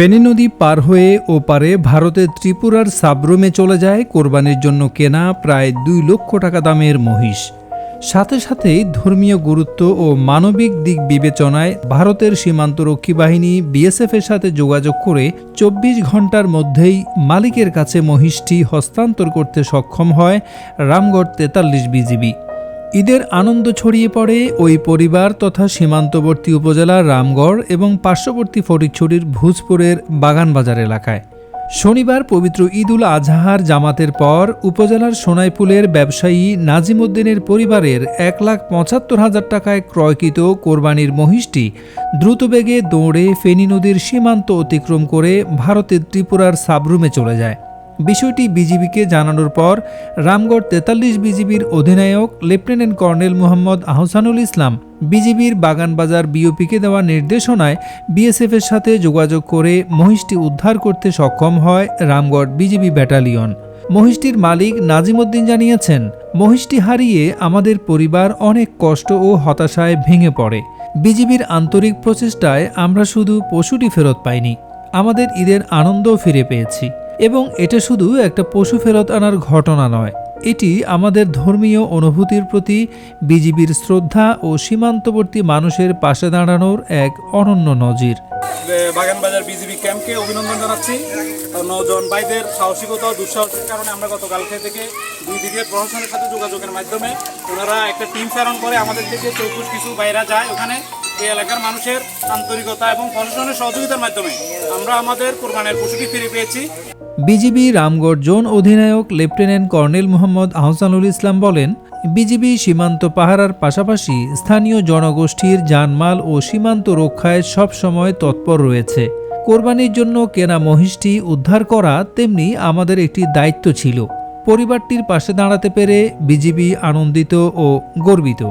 ফেনী নদী পার হয়ে ও পারে ভারতের ত্রিপুরার সাবরুমে চলে যায় কোরবানির জন্য কেনা প্রায় দুই লক্ষ টাকা দামের মহিষ। সাথে সাথেই ধর্মীয় গুরুত্ব ও মানবিক দিক বিবেচনায় ভারতের সীমান্তরক্ষী বাহিনী বিএসএফ এর সাথে যোগাযোগ করে চব্বিশ ঘণ্টার মধ্যেই মালিকের কাছে মহিষটি হস্তান্তর করতে সক্ষম হয় রামগড় তেতাল্লিশ বিজিবি। ঈদের আনন্দ ছড়িয়ে পড়ে ওই পরিবার তথা সীমান্তবর্তী উপজেলার রামগড় এবং পার্শ্ববর্তী ফটিকছড়ির ভুজপুরের বাগানবাজার এলাকায়। শনিবার পবিত্র ঈদুল আজহার জামাতের পর উপজেলার সোনাইপুলের ব্যবসায়ী নাজিমুদ্দিনের পরিবারের এক লাখ পঁচাত্তর হাজার টাকায় ক্রয়কৃত কোরবানির মহিষটি দ্রুতবেগে দৌড়ে ফেনী নদীর সীমান্ত অতিক্রম করে ভারতের ত্রিপুরার সাবরুমে চলে যায়। বিষয়টি বিজিবিকে জানানোর পর রামগড় তেতাল্লিশ বিজিবির অধিনায়ক লেফটেন্যান্ট কর্নেল মোহাম্মদ আহসানুল ইসলাম বিজিবির বাগানবাজার বিওপিকে দেওয়া নির্দেশনায় বিএসএফের সাথে যোগাযোগ করে মহিষটি উদ্ধার করতে সক্ষম হয় রামগড় বিজিবি ব্যাটালিয়ন। মহিষটির মালিক নাজিমুদ্দিন জানিয়েছেন, মহিষটি হারিয়ে আমাদের পরিবার অনেক কষ্ট ও হতাশায় ভেঙে পড়ে। বিজিবির আন্তরিক প্রচেষ্টায় আমরা শুধু পশুটি ফেরত পাইনি, আমাদের ঈদের আনন্দও ফিরে পেয়েছি। এবং এটা শুধু একটা পশু ফেরত আনার ঘটনা নয়, এটি আমাদের ধর্মীয় অনুভূতির প্রতি বিজিবির শ্রদ্ধা ও সীমান্তবর্তী মানুষের পাশে দাঁড়ানোর এক অনন্য নজির। বাগানবাজার বিজিবি ক্যাম্পকে অভিনন্দন জানাচ্ছি। নজন ভাইদের সাহসিকতা দুঃসাহসের কারণে আমরা গতকালকে থেকে দুই দিকের প্রশাসনের সাথে যোগাযোগের মাধ্যমে ওনারা একটা টিম প্রেরণ করে আমাদের থেকে চৌকুশ কিছু বাইরা যায় ওখানে। এই এলাকার মানুষের আন্তরিকতা এবং প্রশাসনের সহযোগিতার মাধ্যমে আমরা আমাদের কোরবানের পশুটি ফিরে পেয়েছি। বিজিবি রামগড় জোন অধিনায়ক লেফটেন্যান্ট কর্নেল মোহাম্মদ আহসানুল ইসলাম বলেন, বিজিবি সীমান্ত পাহারার পাশাপাশি স্থানীয় জনগোষ্ঠীর জানমাল ও সীমান্ত রক্ষায় সবসময় তৎপর রয়েছে। কোরবানির জন্য কেনা মহিষটি উদ্ধার করা তেমনি আমাদের একটি দায়িত্ব ছিল। পরিবারটির পাশে দাঁড়াতে পেরে বিজিবি আনন্দিত ও গর্বিত।